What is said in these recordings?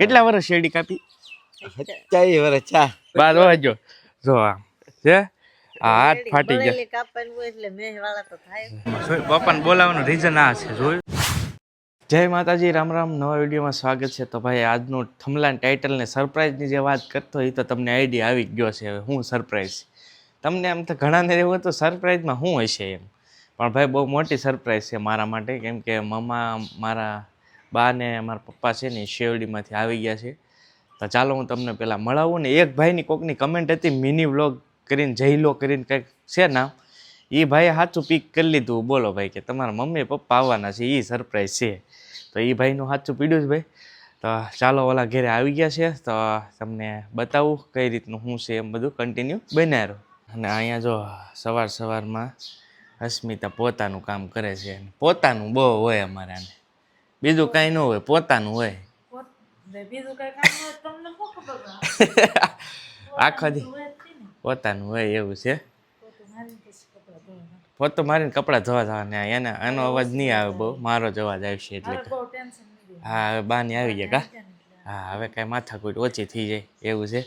કેટલા વર્ષ શેરડી કાપી? ચાઈ વર્ષ ચા બાર વાજો જો આમ છે? હાથ ફાટી ગયા. પપ્પાને બોલાવવાનું રીઝન આ છે જોયું? જય માતાજી રામ રામ. નવા વિડીયોમાં સ્વાગત છે. તો ભાઈ આજનું થમલાન ટાઇટલ ને સરપ્રાઈઝની જે વાત કરતો એ તો તમને આઈડિયા આવી ગયો છે. હવે હું સરપ્રાઈઝ તમને એમ તો ઘણાને એવું હતું સરપ્રાઈઝમાં શું હશે એમ. પણ ભાઈ બહુ મોટી સરપ્રાઈઝ છે મારા માટે. કેમ કે મમ્મા મારા બા ને મારા પપ્પા છે ને એ શેરડીમાંથી આવી ગયા છે. તો ચાલો હું તમને પહેલાં મળાવું ને એક ભાઈની કોકની કમેન્ટ હતી મિની વ્લોગ કરીને જઈલો કરીને કંઈક છે નામ. એ ભાઈએ સાચું પીક કરી લીધું. બોલો ભાઈ કે તમારા મમ્મી પપ્પા આવવાના છે એ સરપ્રાઈઝ છે. તો એ ભાઈનું સાચું પીડ્યું છે ભાઈ. તો ચાલો ઓલા ઘરે આવી ગયા છે. તો તમને બતાવું કઈ રીતનું શું છે એમ બધું કન્ટિન્યુ બન્યા રહો. અને અહીંયા જો સવાર સવારમાં અસ્મિતા પોતાનું કામ કરે છે. પોતાનું બહુ હોય અમારે આને. બીજું કાંઈ ન હોય પોતાનું હોય. આખો દી પોતાનું હોય એવું છે. પોતો મારીને કપડાં ધોવા જવાના એને આનો અવાજ નહીં આવે બહુ મારો જ અવાજ આવશે એટલે હા હવે બાની આવી ગયા કા? હા હવે કાંઈ માથાકૂટ ઓછી થઈ જાય એવું છે.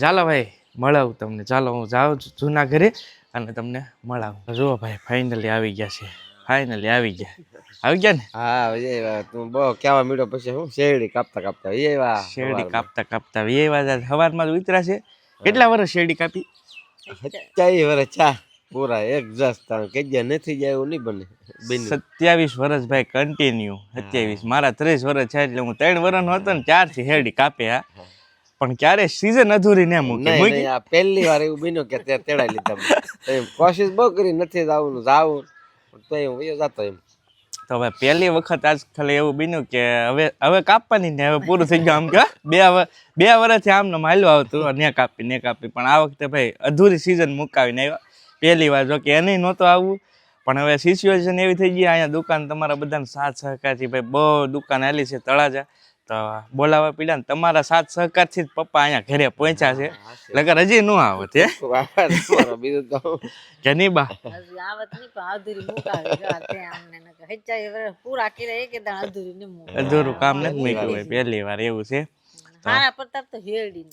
ચાલો ભાઈ મળાવું તમને. ચાલો હું જાઉં જૂના ઘરે અને તમને મળાવું. જુઓ ભાઈ ફાઇનલી આવી ગયા છે. ફાઇનલી આવી ગયા. આવી ગયા ને? હા વિજય તું બહુ કેવા મીડો પછી હું? શેરડી કાપતા કાપતા વાહ શેરડી કાપતા કાપતા વે વાજા સવારમાં જ ઉતરા છે. કેટલા વર્ષ શેરડી કાપી? સત્યાવીસ વર્ષ ચા. પૂરા એક જસ તાણ કે જે નથી જાય એવું નહીં બને. સત્યાવીસ વર્ષ ભાઈ કન્ટિન્યુ સત્યાવીસ. મારા ત્રીસ વર્ષ છે એટલે હું ત્રણ વર્ષનો હતો ને ચારથી શેરડી કાપે હા. પણ ક્યારે સીઝન અધૂરી ને મૂકી? મૂકી? આ પહેલી વાર એવું બન્યું કે તે તેડાઈ લીધા કોશિશ બહુ કરી નથી જવાનું જાવું. તો એમ વયો જતો એમ. તો હવે પહેલી વખત આજ ખાલી એવું બન્યું કે હવે હવે કાપવાની ને હવે પૂરું થઈ ગયું આમ કે બે બે વર્ષથી આમ ને હાલ્યું આવતું ને કાપી ને કાપી. પણ આ વખતે ભાઈ અધૂરી સિઝન મુકાવીને આવ્યા. પહેલી વાર જો કે એને નહોતું આવવું, પણ હવે સિચ્યુએશન એવી થઈ ગઈ, અહીંયા દુકાન તમારા બધાને સાથ સહકારથી ભાઈ બહુ દુકાન આલી છે, તળાજા. તો બોલાવવા પીડા ને તમારા સાથ સહકારથી જ પપ્પા અહીંયા ઘરે પહોંચ્યા છે. લગર હજી ન આવત હે? બીજું તો કે નહીં બા? હજી આવત નહીં પણ અધૂરી કામ નથી મૂક્યું હોય પહેલી વાર એવું છે. હા પ્રતાપ તો હેરડી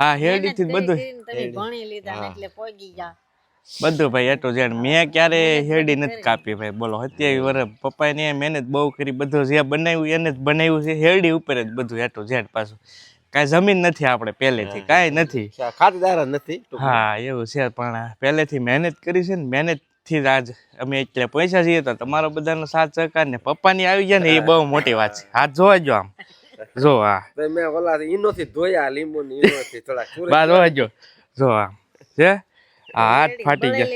હા. હેરડી થી બધું તમે ભણી લીધા એટલે પોગી ગયા. બધું ભાઈ એટલું ઝેડ મેં ક્યારે હેરડી નથી કાપી ભાઈ બોલો. સત્યાવીસ વર્ષ પપ્પાને મહેનત બહુ કરી બધું જે બનાવ્યું એને જ બનાવ્યું છે. હેરડી ઉપર જ બધું એટલું ઝેડ પાછું. કાંઈ જમીન નથી આપણે પહેલેથી કાંઈ નથી. ખાતેદાર જ નથી હા એવું છે પણ પહેલેથી મહેનત કરી છે ને મહેનતથી જ આજ અમે એટલે પૈસા જઈએ તો તમારો બધાનો સાથ સહકાર ને પપ્પાની આવી ગયા ને એ બહુ મોટી વાત છે. હાથ જોવા જો આમ. જો હા મેં ઓલા ઈનોથી ધોયા લીંબુ ને ઈનોથી થોડા કુરે બાર જો. જો આમ. છે? આ હાથ ફાટી ગયા.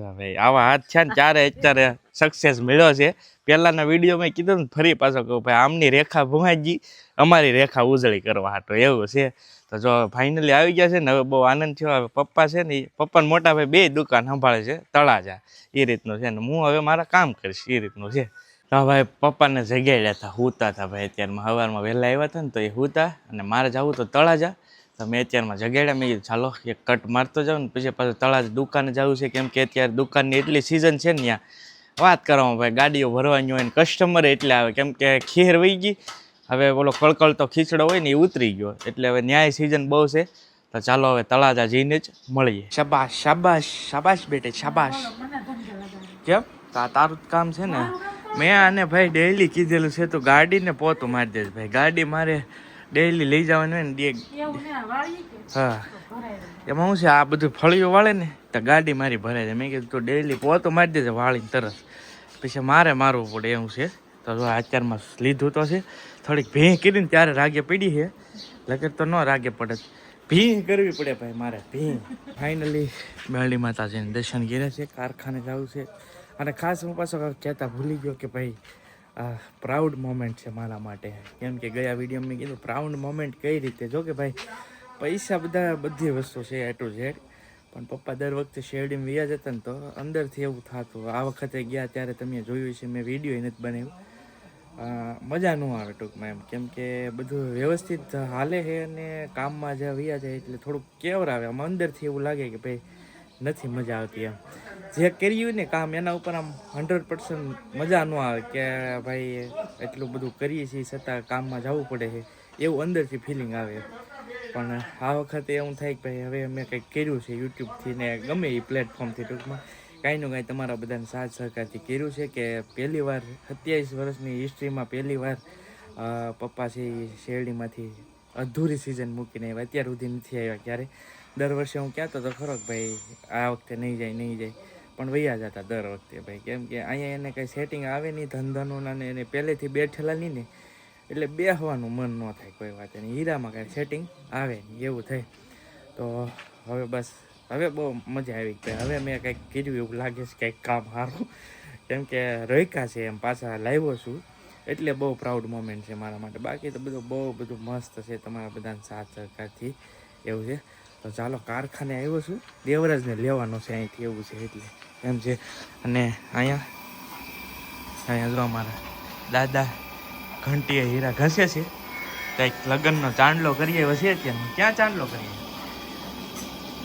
ભાઈ આવા હાથ છે ને ચારે અત્યારે સક્સેસ મળ્યો છે. પહેલાના વિડીયોમાં કીધું ને ફરી પાછો કહું ભાઈ આમની રેખા ભુવાજી અમારી રેખા ઉજળી કરવા હાટો. એવું છે. તો જો ફાઇનલી આવી ગયા છે ને હવે બહુ આનંદ થયો. હવે પપ્પા છે ને એ પપ્પાને મોટા ભાઈ બે દુકાન સંભાળે છે તળાજા. એ રીતનું છે ને હું હવે મારા કામ કરીશ એ રીતનું છે. તો ભાઈ પપ્પાને જગાડ્યા હતા હુતા હતા ભાઈ અત્યારમાં સવારમાં વહેલા આવ્યા હતા ને તો એ હુતા અને મારે જવું તો તળાજા. તો મેં અત્યારમાં જગાડ્યા. મેં કીધું, ચાલો, એક કટ મારતો જાઉં ને પછી પાછું તળાજ દુકાને જવું છે. કેમ કે અત્યારે દુકાનની એટલી સિઝન છે ને ત્યાં. વાત કરવામાં, ભાઈ, ગાડીઓ ભરવાની હોય ને કસ્ટમર એટલે આવે. કેમ કે ખીર વહી ગઈ. હવે ઓલો કળકળતો ખીચડો હોય ને એ ઉતરી ગયો. એટલે હવે ન્યાય સિઝન બહુ છે. તો ચાલો, હવે તળાજા જઈને જ મળીએ. શાબાશ શાબાશ શાબાશ બેટે, શાબાશ. કેમ? તો તારું જ કામ છે ને? મેં આને ભાઈ ડેઈલી કીધેલું છે, તો ગાડીને પોતું મારી દેશ ભાઈ, ગાડી મારે ડેઈલી લઈ જવાનું હોય ને ડેગ હા. એમાં શું છે આ બધું ફળીઓ વાળે ને તો ગાડી મારી ભરે છે મેં કીધું તું ડેઈલી પોતો મારી દેજે વાળીને તરત પછી મારે મારવું પડે એવું છે. તો જો અત્યારમાં લીધું તો છે. થોડીક ભીં કરીને ત્યારે રાગે પડી છે. લગર તો ન રાગે પડે. ભીં કરવી પડે ભાઈ મારે ભીં ફાઇનલી મેળી માતાજીને દર્શન કર્યા છે કારખાને જવું છે. અને ખાસ હું પાછો કહેતા ભૂલી ગયો કે ભાઈ આ પ્રાઉડ મોમેન્ટ છે મારા માટે. કેમ કે ગયા વિડીયોમાં મેં કીધું પ્રાઉડ મોમેન્ટ કઈ રીતે? જો કે ભાઈ પૈસા બધા બધી વસ્તુ છે એ ટુ ઝેડ પણ પપ્પા દર વખતે શેરડીમાં વ્યા જતા ને તો અંદરથી એવું થતું. આ વખતે ગયા ત્યારે તમે જોયું છે મેં વીડિયો નથી બનાવ્યું. અ, મજા ન આવે ટૂંકમાં એમ. કેમ કે બધું વ્યવસ્થિત હાલે છે અને કામમાં જ્યાં વ્યા જાય એટલે થોડુંક કેવર આવે આમ અંદરથી એવું લાગે કે ભાઈ નથી મજા આવતી એમ. જે કર્યું ને કામ, એના ઉપર આમ હંડ્રેડ પર્સન્ટ મજા ન આવે કે ભાઈ એટલું બધું કરીએ છીએ છતાં કામમાં જવું પડે છે. એવું અંદરથી ફિલિંગ આવે. પણ આ વખતે એવું થાય કે ભાઈ, હવે મેં કંઈક કર્યું છે યુટ્યુબથી ને ગમે એ પ્લેટફોર્મથી ટૂંકમાં. કાંઈનું કાંઈ તમારા બધાને સાથ સહકારથી કર્યું છે કે પહેલી વાર, સત્યાવીસ વર્ષની હિસ્ટ્રીમાં પહેલી વાર પપ્પા છે શેરડીમાંથી અધૂરી સિઝન મૂકીને આવ્યા અત્યાર સુધી નથી આવ્યા ક્યારે. દર વર્ષે હું કહેતો તો ખરો કે ભાઈ, આ વખતે નહીં જાય નહીં જાય. પણ વૈયા જતા દર વખતે ભાઈ. કેમ કે અહીંયા એને કંઈ સેટિંગ આવે નહીં ધંધાનું ને એને પહેલેથી બેઠેલા નહીં ને, એટલે બેસવાનું મન ન થાય કોઈ વાત. નહીં હીરામાં કાંઈ સેટિંગ આવે નહીં, એવું થાય. તો હવે બસ, હવે બહુ મજા આવી ગઈ. હવે મેં કંઈક કીધું એવું લાગે છે કંઈક કામ સારું. કેમ કે રોયકા છે એમ, પાછા લાવ્યો છું. એટલે બહુ પ્રાઉડ મોમેન્ટ છે મારા માટે. બાકી તો બધું બહુ બધું મસ્ત છે તમારા બધાના સાથ સહકારથી. એવું છે. તો ચાલો કારખાને આવ્યો છું. દેવરાજને લેવાનો છે અહીંથી એવું છે એટલે. એમ છે. અને અહીંયા અહીંયા જો અમારા દાદા ઘંટીએ હીરા ઘસે છે. કંઈક લગ્નનો ચાંદલો કરીએ એવો છે ત્યાં ક્યાં ચાંદલો કરીએ?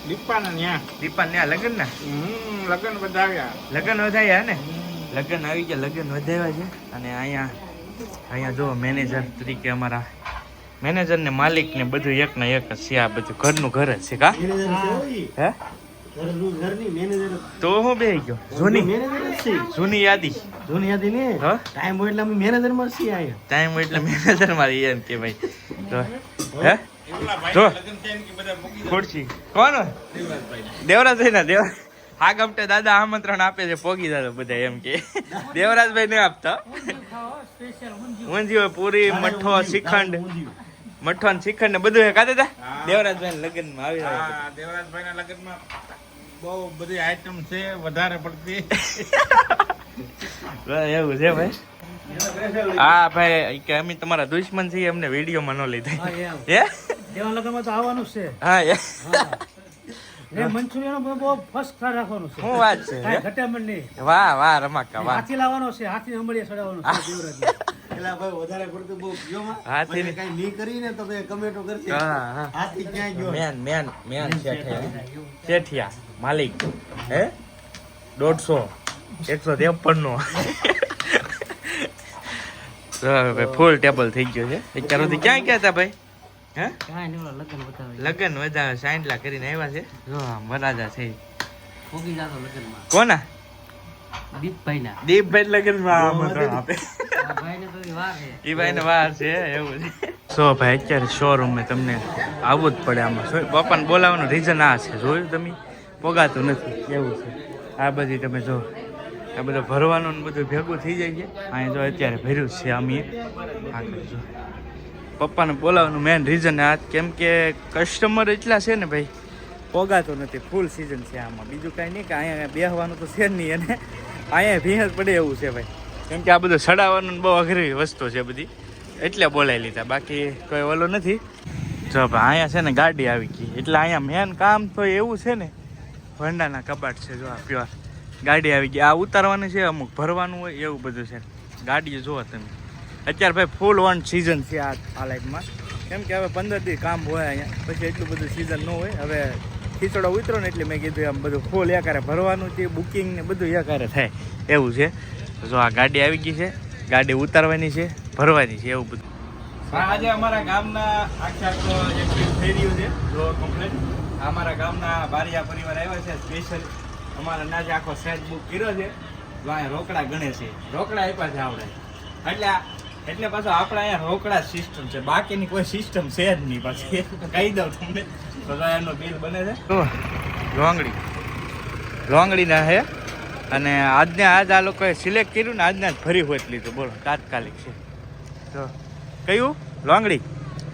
દીપાના ન્યા. દીપા ત્યાં લગ્ન ના હમ લગન વધાવ્યા લગ્ન વધાર્યા ને? લગ્ન આવી ગયા લગ્ન વધાવ્યા છે. અને અહીંયા અહીંયા જો મેનેજર તરીકે અમારા મેનેજર ને માલિક ને બધું એક ને એક જ છે આ બધું ઘરનું ઘર જ છે કા? હે? તો હું બે ગયો. જૂની. જૂની યાદી. હા? ટાઈમ હોય એટલે અમે મેનેજરમાં છીએ આયા ટાઈમ હોય એટલે મેનેજર મારી એમ કે ભાઈ. તો હે? જો ખુરશી. કોણ દેવરાજભાઈ ના દેવ હા ગમતે દાદા આમંત્રણ આપે છે પોગી દાદા બધા એમ કે. દેવરાજભાઈ નહીં આપતા. ઊંધિયું પૂરી મઠો શ્રીખંડ. મઠો ને શ્રીખંડ ને બધું ખાતા હતા દેવરાજભાઈ લગ્નમાં આવી રહ્યા દેવરાજભાઈ ના લગ્નમાં બહુ બધી આઈટમ છે વધારે પડતી. એવું છે ભાઈ. હા ભાઈ કે અમે તમારા દુશ્મન છીએ અમને વિડીયોમાં ન લીધા. હે દેવા લગ્નમાં તો આવવાનું છે. હા એ. વાહ વાહ રમાકા વાહ. હાથી લાવવાનો છે હાથી અંબળીએ ચડાવવાનો છે. પેલા ભાઈ વધારે પડતું બહુ પીઓમાં હાથી કઈ નહીં કરીને તો કમેન્ટો કરશે હા હા. હાથી ક્યાં ગયો? મેન મેન મેન શેઠિયા શેઠિયા માલિક. હે? દોઢસો. એકસો ત્રેપન નો ભાઈ ફૂલ ટેબલ થઈ ગયો છે. અત્યાર ક્યાં ગયા હતા ભાઈ? હે? લગ્ન બતાવે. લગ્ન વધારે કરીને આવ્યા છે? જો છે. કોના? દીપભાઈ ના દીપભાઈ લગન આમંત્રણ આપે. એ ભાઈને વાર છે, એવું સો ભાઈ, અત્યારે શોરૂમે તમને આવવું જ પડે આમાં. પપ્પાને બોલાવવાનું રીઝન આ છે. જોયું તમે? પોગાતું નથી. એવું છે. આ બધી તમે જો, આ બધું ભરવાનું ને બધું ભેગું થઈ જાય છે. અહીંયા જો અત્યારે ભર્યું છે અમે આગળ જો. પપ્પાને બોલાવવાનું મેન રીઝન આ કેમ કે કસ્ટમર એટલા છે ને ભાઈ, પોગાતો નથી. ફૂલ સિઝન છે આમાં. બીજું કાંઈ નહીં કે અહીંયા બેહવાનું તો છે જ નહીં. અને અહીંયા ભીંસ પડે એવું છે ભાઈ. કેમ કે આ બધું સડાવવાનું બહુ અઘરી વસ્તુ છે બધી. એટલે બોલાવી લીધા. બાકી કોઈ ઓલો નથી. જો ભાઈ અહીંયા છે ને ગાડી આવી ગઈ. એટલે અહીંયા મેન કામ તો એવું છે ને ભંડાના કબાટ છે, જો આ પ્યોર. ગાડી આવી ગઈ. આ ઉતારવાની છે, અમુક ભરવાનું હોય, એવું બધું છે. ગાડી જુઓ તમે. અત્યારે ભાઈ ફૂલ ઓન સિઝન છે આ આ લાઈફમાં કેમ કે હવે પંદર દી કામ હોય અહીંયા. પછી એટલું બધું સિઝન ન હોય. હવે ખીચડો ઉતરો ને એટલે મેં કીધું આમ બધું ફૂલ એકારે ભરવાનું છે બુકિંગ ને બધું એકારે થાય. એવું છે. જો આ ગાડી આવી ગઈ છે. ગાડી ઉતારવાની છે ભરવાની છે એવું બધું. આજે અમારા ગામના આખે આખો એક ટ્રીપ થઈ રહ્યું છે જો કમ્પ્લેટ અમારા ગામના બારિયા પરિવાર આવ્યા છે સ્પેશિયલ અમારા નાજે આખો સેટ બુક કર્યો છે. જો અહીંયા રોકડા ગણે છે. રોકડા આપ્યા છે આપણે. એટલે એટલે પાછો આપણે અહીંયા રોકડા સિસ્ટમ છે. બાકીની કોઈ સિસ્ટમ છે જ નહીં પાછી. કહી દઉં તમને. તો એનો બિલ બને છે. લોંગડી. ના હે અને આજને આજ આ લોકોએ સિલેક્ટ કર્યું ને આજના જ ફરી હોત લીધું. બોલો તાત્કાલિક છે. તો કયું? લોંગડી?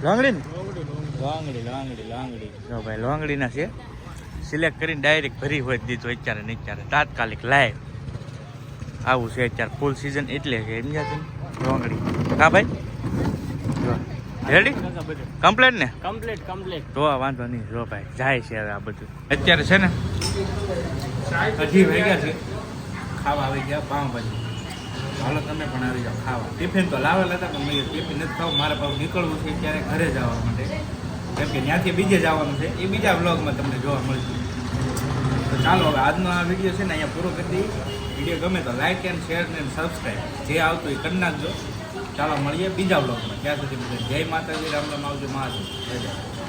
લોંગડી ને? લોંગડી લોંગડી લોંગડી. જો ભાઈ લોંગડીના છે. સિલેક્ટ કરીને ડાયરેક્ટ ભરી હોય દીધું અત્યારે ને અત્યારે. તાત્કાલિક લાઈવ આવું છે અત્યારે ફૂલ સિઝન એટલે છે. એમ તમે? લોંગડી. હા ભાઈ? રેડી કમ્પ્લેટ ને? કમ્પ્લેટ કમ્પ્લેટ તો વાંધો નહીં. જો ભાઈ જાય છે હવે આ બધું. અત્યારે છે ને હજી વાગ્યા છે. ખાવા આવી ગયા પાઉંભાજી હાલો, તમે પણ આવી જાઓ ખાવા. ટિફિન તો લાવેલા હતા, પણ મેં ટિફિન નથી ખાવું, મારે પાછું નીકળવું છે ત્યારે ઘરે જવા માટે. કેમ કે ત્યાંથી બીજે જવાનું છે, એ બીજા બ્લોગમાં તમને જોવા મળશે. તો ચાલો, હવે આજનો આ વીડિયો છે ને, અહીંયા પૂરો કરી દઈએ. વીડિયો ગમે તો લાઇક એન્ડ શેર ને સબસ્ક્રાઈબ જે આવતું એ કરી નાખજો. ચાલો, મળીએ બીજા બ્લોગમાં ત્યાં સુધી જય માતાજી, રામ રામ, આવજો મહાદેવ. જય.